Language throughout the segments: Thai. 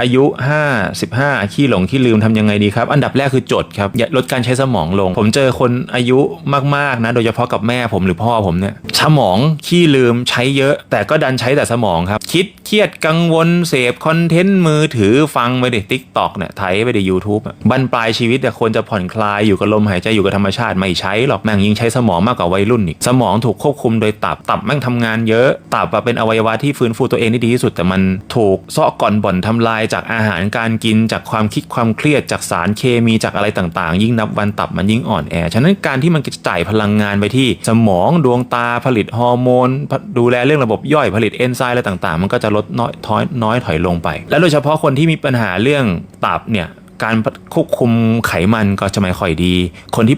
อายุ 55 ขี้หลงขี้ลืมทำยังไงดีครับ อันดับแรกคือจดครับลดการใช้สมองลง ผมเจอคนอายุมากๆนะ โดยเฉพาะกับแม่ผมหรือพ่อผมเนี่ยสมองขี้ลืมใช้เยอะ แต่ก็ดันใช้แต่สมองครับ คิดเครียดกังวลเสพคอนเทนต์มือถือฟังไปดิทิกตอกเนี่ยไถไปดิยูทูบบันปลายชีวิตแต่ควรจะผ่อนคลายอยู่กับลมหายใจอยู่กับธรรมชาติไม่ใช้หรอกแม่งยิ่งใช้สมองมากกว่าวัยรุ่นอีกสมองถูกควบคุมโดยตับตับแม่งทำงานเยอะ ตับเป็นอวัยวะที่ฟื้นฟูตัวเองได้ดีที่สุดแต่มันถูกเซาะก่อนบ่อนทำลายจากอาหารการกินจากความคิดความเครียดจากสารเคมีจากอะไรต่างๆ ยิ่งนับวันตับมันยิ่งอ่อนแอ ฉะนั้นการที่มันจะจ่ายพลังงานไปที่สมองดวงตาผลิตฮอร์โมน ดูแลเรื่องระบบย่อยผลิตเอนไซม์อะไรต่างๆ มันก็จะลดน้อยถอยน้อยถอยลงไป และโดยเฉพาะคนที่มีปัญหาเรื่องตับเนี่ย การควบคุมไขมันก็จะไม่ค่อยดี คนที่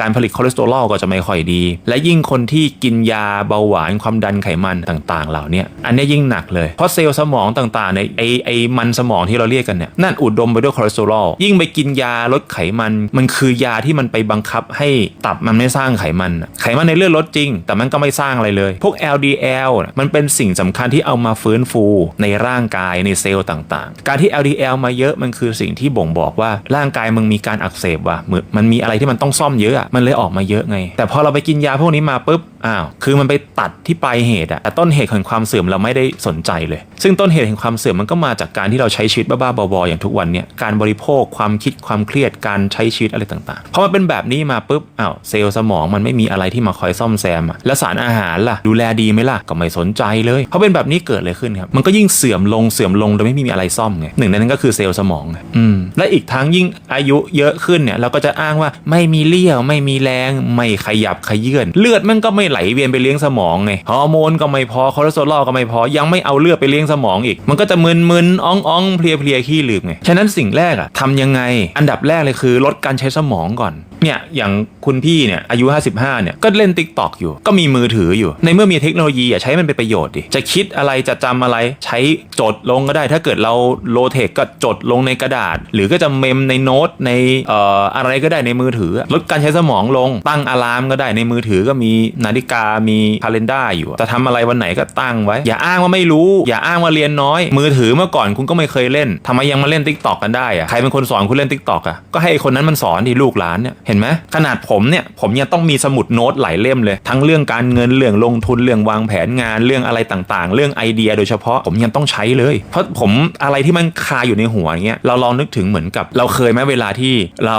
การผลิตคอเลสเตอรอลก็จะไม่ค่อยดี และยิ่งคนที่กินยาเบาหวานความดันไขมันต่างๆ เหล่านี้อันนี้ยิ่งหนักเลย เพราะเซลล์สมองต่างๆในไอไอมันสมองที่เราเรียกกันเนี่ยนั่นอุดมไปด้วยคอเลสเตอรอลยิ่งไปกินยาลดไขมัน มันคือยาที่มันไปบังคับให้ตับมันไม่สร้างไขมัน ไขมันในเลือดลดจริง แต่มันก็ไม่สร้างอะไรเลย พวก LDL มันเป็นสิ่งสำคัญที่เอามาฟื้นฟูในร่างกายในเซลล์ต่างๆ การที่ LDL มาเยอะมันคือสิ่งที่บ่งบอกว่าร่างกายมึงมีการอักเสบว่ะเหมือนมันมีอะไรที่มันต้องซ่อมเยอะอะมันเลยออกมาเยอะไง แต่พอเราไปกินยาพวกนี้มาปุ๊บอ้าวคือมันไปตัดที่ปลายเหตุอะแต่ต้นเหตุของความเสื่อมเราไม่ได้สนใจเลย ซึ่งต้นเหตุแห่งความเสื่อมมันก็มาจากการที่เราใช้ชีวิตบ้าๆบอๆอย่างทุกวันเนี่ยการบริโภคความคิดความเครียดการใช้ชีวิตอะไรต่างๆพอมันเป็นแบบนี้มาปุ๊บอ้าวเซลล์สมองมันไม่มีอะไรที่มาคอยซ่อมแซมอะแล้วสารอาหารล่ะดูแลดีไหมล่ะก็ไม่สนใจเลยเพราะเป็นแบบนี้เกิดอะไรขึ้นครับมันก็ยิ่งเสื่อมลงเสื่อมลงโดยไม่มีอะไรซ่อมไงหนึ่งในนั้นก็คือเซลล์สมองไงอืมและอีกทั้งยิ่งอายุเยอะขึ้นเนี่ยเราก็จะอ้างว่าไม่มีเลี้ยวไม่มีแรงไม่ขยับขยื่นเลือดมันก็ไม่ไหลเวียนไปเลี้ยงสมองไงฮอร์โมนก็ไม่พอคอเลสเตอรอลก็ไม่พอยังไม่เอาเลือดไปเลี้ยงสมองอีก มันก็จะมึนๆอ่องๆเพลียๆขี้ลืมไงฉะนั้นสิ่งแรกอะทำยังไงอันดับแรกเลยคือลดการใช้สมองก่อนเนี่ยอย่างคุณพี่เนี่ยอายุ 55เนี่ยก็เล่น t ิ k t o k อยู่ ก็มีมือถืออยู่ ในเมื่อมีเทคโนโลยีอะใช้มันเป็นประโยชน์ดิจะคิดอะไรจะจำอะไรใช้จดลงก็ได้ ถ้าเกิดเราโลเทคก็จดลงในกระดาษ หรือก็จะเมมในโน้ตในเอ่ออะไรก็ได้ในมือถือ ลดการใช้สมองลงตั้งอะลามก็ได้ในมือถือก็มีนาฬิกามีคาล endar อยู่จะทำอะไรวันไหนก็ตั้งไว้ อย่าอ้างว่าไม่รู้ อย่าอ้างว่าเรียนน้อย มือถือเมื่อก่อนคุณก็ไม่เคยเล่นทำไมยังมาเล่น t ิ k t o k กันได้อะใครเป็นคนสอนคุณเล่น t ิ k t o k อะก็ให้คนนั้นมันสอนที่ลูกหลานเนี่ยเห็นไหมขนาดผมเนี่ยผมยังต้องมีสมุดโน้ตหลายเล่มเลย ทั้งเรื่องการเงินเรื่องลงทุนเรื่องวางแผนงานเรื่องอะไรต่างๆ เรื่องไอเดีย โดยเฉพาะผมยังต้องใช้เลย เพราะผมอะไรที่มันคาอยู่ในหัวอย่างเงี้ยเราลองนึกถึงเหมือนกับเราเคยไหมเวลาที่เรา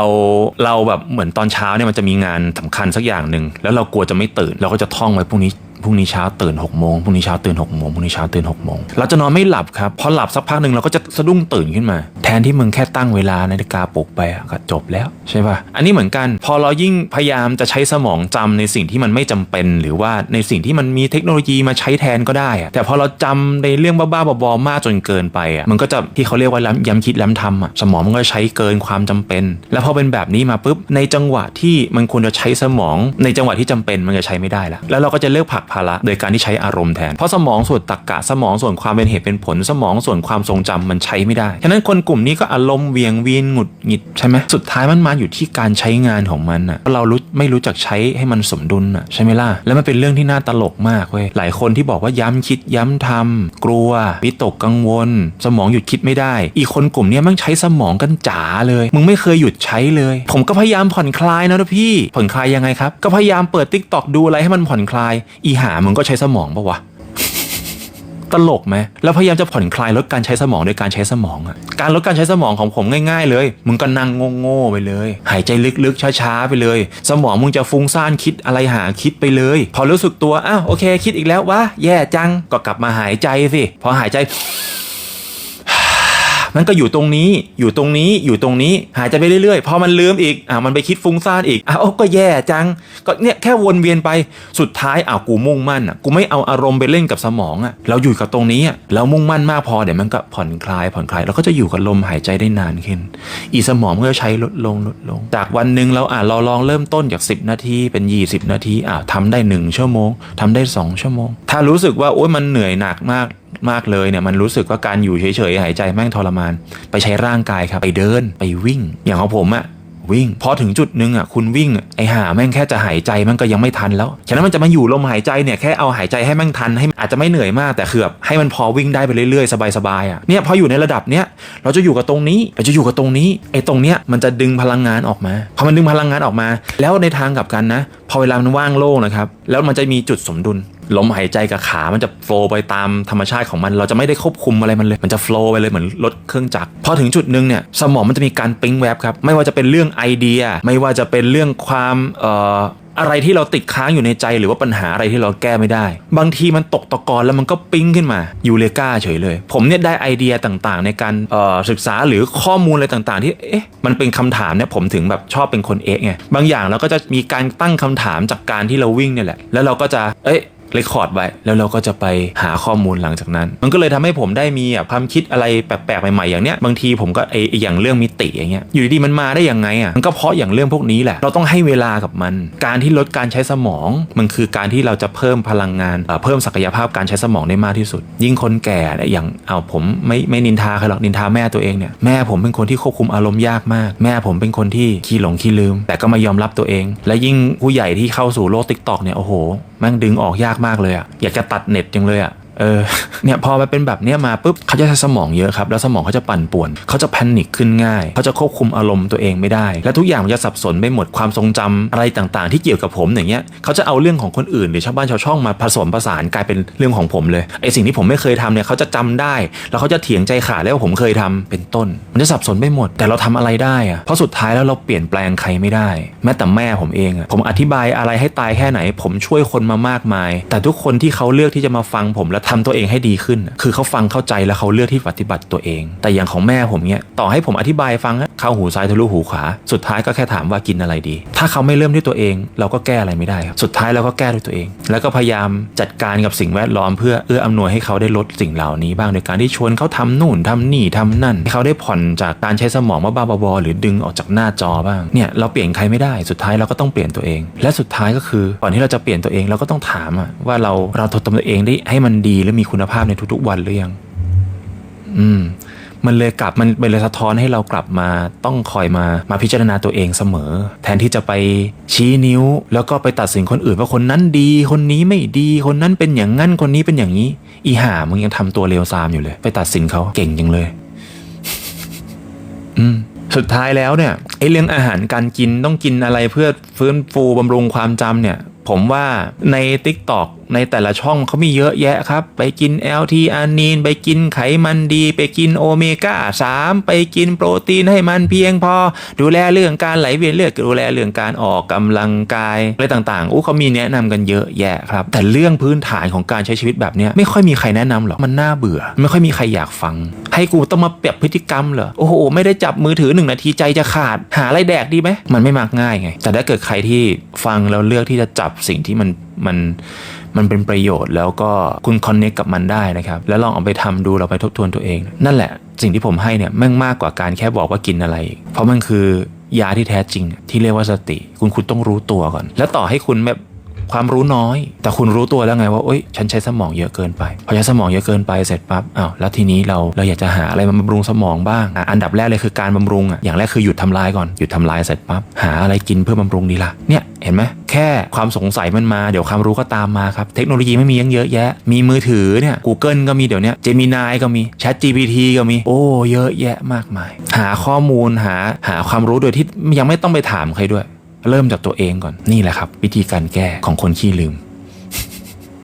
เราแบบเหมือนตอนเช้าเนี่ยมันจะมีงานสำคัญสักอย่างหนึ่งแล้วเรากลัวจะไม่ตื่น เราก็จะท่องไว้พวกนี้ พรุ่งนี้เช้าตื่น6กโมงพรุ่งนี้เช้าตื่น6กโมงพรุ่งนี้เช้าตื่น6กโมงเราจะนอนไม่หลับครับพอหลับสักพักหนึ่งเราก็จะสะดุ้งตื่นขึ้นมา แทนที่มึงแค่ตั้งเวลานาฬิกาปลุกไปก็จบแล้วใช่ป่ะอันนี้เหมือนกัน พอเรายิ่งพยายามจะใช้สมองจำในสิ่งที่มันไม่จำเป็น หรือว่าในสิ่งที่มันมีเทคโนโลยีมาใช้แทนก็ได้แต่พอเราจำในเรื่องบ้าๆบอๆมากจนเกินไปอะมันก็จะที่เขาเรียกว่าล้ำย้ำคิดล้ำทำอะสมองมันก็ใช้เกินความจำเป็น แล้วพอเป็นแบบนี้มาปุ๊บในจังหวะที่มันควรจะใช้สมอง ในจังหวะที่จำเป็นมันจะใช้ไม่ได้ละแล้วเราก็จะเลือกผักภาระโดยการที่ใช้อารมณ์แทน เพราะสมองส่วนตรรกะสมองส่วนความเป็นเหตุเป็นผล สมองส่วนความทรงจำมันใช้ไม่ได้ ฉะนั้นคนกลุ่มนี้ก็อารมณ์เวียงวีนหงุดหงิดใช่ไหมสุดท้ายมันมาอยู่ที่การใช้งานของมันอะเรารู้ไม่รู้จักใช้ให้มันสมดุลอะใช่ไหมล่ะ แล้วมันเป็นเรื่องที่น่าตลกมากเว้ย หลายคนที่บอกว่าย้ำคิดย้ำทำกลัววิตกกังวล สมองหยุดคิดไม่ได้ อีกคนกลุ่มนี้มันใช้สมองกันจ๋าเลย มึงไม่เคยหยุดใช้เลย ผมก็พยายามผ่อนคลายนะพี่ ผ่อนคลายยังไงครับ ก็พยายามเปิดติ๊กตอกดูอะไรให้มันผ่อนคลาย อีหามึงก็ใช้สมองปะวะตลกไหมแล้วพยายามจะผ่อนคลายลดการใช้สมองโดยการใช้สมองอะการลดการใช้สมองของผมง่ายๆเลย มึงก็นั่งโง่ๆไปเลย หายใจลึกๆช้าๆไปเลย สมองมึงจะฟุ้งซ่านคิดอะไรหาคิดไปเลย พอรู้สึกตัวอ้าวโอเค คิดอีกแล้ววะแย่จังก็กลับมาหายใจสิพอหายใจ มันก็อยู่ตรงนี้อยู่ตรงนี้อยู่ตรงนี้หายใจไปเรื่อยๆพอมันลืมอีกอ่ามันไปคิดฟุ้งซ่านอีกอ้าวก็แย่จัง ก็เนี่ยแค่วนเวียนไปสุดท้ายอ้าวกูมุ่งมั่นอะกูไม่เอาอารมณ์ไปเล่นกับสมองอะเราอยู่กับตรงนี้อะเรามุ่งมั่นมากพอเดี๋ยวมันก็ผ่อนคลายผ่อนคลายเราก็จะอยู่กับลมหายใจได้นานขึ้น อีสมองมันก็ใช้ลดลงลดลง จากวันหนึ่งเราอ่าเราลองเริ่มต้นจาก 10 นาทีเป็น 20 นาทีอ่าทำได้ 1 ชั่วโมงทำได้ 2 ชั่วโมง ถ้ารู้สึกว่าโอ๊ยมันเหนื่อยหนักมากมากเลยเนี่ยมันรู้สึกว่าการอยู่เฉยๆหายใจแม่งทรมาน ไปใช้ร่างกายครับ ไปเดินไปวิ่ง อย่างของผมอะวิ่ง พอถึงจุดนึงอะคุณวิ่งไอห่าแม่งแค่จะหายใจมันก็ยังไม่ทันแล้ว ฉะนั้นมันจะมาอยู่ลมหายใจเนี่ยแค่เอาหายใจให้แม่งทันให้อาจจะไม่เหนื่อยมากแต่คือแบบให้มันพอวิ่งได้ไปเรื่อยๆสบายๆอะเนี่ยพออยู่ในระดับเนี้ยเราจะอยู่กับตรงนี้เราจะอยู่กับตรงนี้ไอตรงเนี้ยมันจะดึงพลังงานออกมาพอมันดึงพลังงานออกมา แล้วในทางกลับกันนะพอเวลามันว่างโล่งนะครับ แล้วมันจะมีจุดสมดุล ลมหายใจกับขา มันจะโฟล์ไปตามธรรมชาติของมัน เราจะไม่ได้ควบคุมอะไรมันเลย มันจะโฟล์ไปเลยเหมือนรถเครื่องจักร พอถึงจุดหนึ่งเนี่ย สมองมันจะมีการปิ๊งแวบครับ ไม่ว่าจะเป็นเรื่องไอเดีย ไม่ว่าจะเป็นเรื่องความเอ่อ อะไรที่เราติดค้างอยู่ในใจหรือว่าปัญหาอะไรที่เราแก้ไม่ได้ บางทีมันตกตะกอนแล้วมันก็ปิ้งขึ้นมายูเลกาเฉยเลย ผมเนี่ยได้ไอเดียต่างๆ ในการศึกษาหรือข้อมูลอะไรต่างๆ ที่เอ๊ะมันเป็นคำถามเนี่ยผมถึงแบบชอบเป็นคนเอ๊ะไงบางอย่างเราก็จะมีการตั้งคำถามจากการที่เราวิ่งเนี่ยแหละแล้วเราก็จะเอ๊ะ เรคคอร์ดไว้ แล้วเราก็จะไปหาข้อมูลหลังจากนั้น มันก็เลยทำให้ผมได้มีความคิดอะไรแปลกๆใหม่ๆอย่างเนี้ยบางทีผมก็ไออย่างเรื่องมิติอย่างเงี้ยอยู่ดีๆมันมาได้ยังไงอะมันก็เพราะอย่างเรื่องพวกนี้แหละ เราต้องให้เวลากับมัน การที่ลดการใช้สมอง มันคือการที่เราจะเพิ่มพลังงานเพิ่มศักยภาพการใช้สมองได้มากที่สุด ยิ่งคนแก่อย่างเอาผมไม่ไม่นินทาใครหรอกนินทาแม่ตัวเองเนี่ยแม่ผมเป็นคนที่ควบคุมอารมณ์ยากมาก แม่ผมเป็นคนที่ขี้หลงขี้ลืม แต่ก็ม่ยอมรับตัวเอง และยิ่งผู้ใหญ่ที่เข้าสู่โลกติ๊กตอกเนี่ยโอ้โหแม่งดึงออกยากมากเลยอะอยากจะตัดเน็ตจังเลยอะ เออเนี่ยพอมาเป็นแบบเนี้ยมาปุ๊บเขาจะใช้สมองเยอะครับแล้วสมองเขาจะปั่นป่วนเขาจะแพนิคขึ้นง่ายเขาจะควบคุมอารมณ์ตัวเองไม่ได้ และทุกอย่างมันจะสับสนไปหมดความทรงจำอะไรต่างๆ ที่เกี่ยวกับผมอย่างเงี้ยเขาจะเอาเรื่องของคนอื่นหรือชาวบ้านชาวช่องมาผสมผสานกลายเป็นเรื่องของผมเลยไอสิ่งที่ผมไม่เคยทำเนี่ยเขาจะจำได้ แล้วเขาจะเถียงใจขาดแล้วว่าผมเคยทำเป็นต้น มันจะสับสนไปหมด แต่เราทำอะไรได้อะเพราะสุดท้ายแล้วเราเปลี่ยนแปลงใครไม่ได้ แม้แต่แม่ผมเองอะผมอธิบายอะไรให้ตายแค่ไหน ผมช่วยคนมามากมาย แต่ทุกคนที่เขาเลือกที่จะมาฟังผมและทำตัวเองให้ดีขึ้น คือเขาฟังเข้าใจแล้วเขาเลือกที่ปฏิบัติตัวเอง แต่อย่างของแม่ผมเนี่ยต่อให้ผมอธิบายฟังเข้าหูซ้ายทะลุหูขวา สุดท้ายก็แค่ถามว่ากินอะไรดี ถ้าเขาไม่เริ่มที่ตัวเอง เราก็แก้อะไรไม่ได้ครับสุดท้ายเราก็แก้ด้วยตัวเอง แล้วก็พยายามจัดการกับสิ่งแวดล้อมเพื่อเอื้ออำนวยให้เขาได้ลดสิ่งเหล่านี้บ้างโดยการที่ชวนเขาทำนู่นทำนี่ทำนั่นให้เขาได้ผ่อนจากการใช้สมองบ้าบอหรือดึงออกจากหน้าจอบ้างเนี่ยเราเปลี่ยนใครไม่ได้สุดท้ายเราก็ต้องเปลี่ยนตัวเอง และสุดท้ายก็คือก่อนที่เราจะเปลี่ยนตัวเองเราก็ต้องถามว่าเราเราทำตัวเองได้ให้มันดีและมีคุณภาพในทุกๆวันหรือยัง อืม มันเลยกลับมันเป็นเลยสะท้อนให้เรากลับมาต้องคอยมามาพิจารณาตัวเองเสมอ แทนที่จะไปชี้นิ้ว แล้วก็ไปตัดสินคนอื่นว่าคนนั้นดี คนนี้ไม่ดี คนนั้นเป็นอย่างงั้นคนนี้เป็นอย่างนี้ อีห่ามึงยังทำตัวเลวซามอยู่เลย ไปตัดสินเขาเก่งจังเลย อืมสุดท้ายแล้วเนี่ยไอ้เรื่องอาหารการกินต้องกินอะไรเพื่อฟื้นฟูบำรุงความจำเนี่ย ผมว่าใน t ิ k t o k ในแต่ละช่องเขามีเยอะแยะครับ ไปกิน LT อานีน ไปกินไขมันดี ไปกินโอเมก้า 3 ไปกินโปรตีนให้มันเพียงพอ ดูแลเรื่องการไหลเวียนเลือดดูแลเรื่องการออกกำลังกายอะไรต่างๆอู้เขามีแนะนำกันเยอะแยะครับ แต่เรื่องพื้นฐานของการใช้ชีวิตแบบนี้ไม่ค่อยมีใครแนะนำหรอกมันน่าเบื่อ ไม่ค่อยมีใครอยากฟัง ให้กูต้องมาเปรียบพฤติกรรมเหรอโอ้โหไม่ได้จับมือถือหนึ่งนาทีใจจะขาด หาอะไรแดกดีไหมมันไม่มักง่ายไงแต่ถ้าเกิดใครที่ฟังแล้วเลือกที่จะจับสิ่งที่มันมัน มันเป็นประโยชน์แล้วก็คุณคอนเนคกับมันได้นะครับ แล้วลองเอาไปทำดูเราไปทบทวนตัวเอง นั่นแหละสิ่งที่ผมให้เนี่ยแม่งมากกว่าการแค่บอกว่ากินอะไร เพราะมันคือยาที่แท้จริงที่เรียกว่าสติ คุณคุณต้องรู้ตัวก่อน แล้วต่อให้คุณแบบ ความรู้น้อย แต่คุณรู้ตัวแล้วไงว่าโอ๊ยฉันใช้สมองเยอะเกินไปพอใช้สมองเยอะเกินไปเสร็จปั๊บอ้าวแล้วทีนี้เราเราอยากจะหาอะไรมาบำรุงสมองบ้างอะอันดับแรกเลยคือการบำรุงอะอย่างแรกคือหยุดทำลายก่อนหยุดทำลายเสร็จปั๊บหาอะไรกินเพื่อบำรุงดีละเนี่ยเห็นไหมแค่ความสงสัยมันมาเดี๋ยวความรู้ก็ตามมาครับ เทคโนโลยีไม่มียังเยอะแยะ มีมือถือเนี่ย Google ก็มีเดี๋ยวนี้ย Gemini ก็มี Chat GPT ก็มี โอ้ เยอะแยะมากมาย หาข้อมูลหาหาความรู้โดยที่ยังไม่ต้องไปถามใครด้วย เริ่มจากตัวเองก่อนนี่แหละครับ วิธีการแก้ของคนขี้ลืม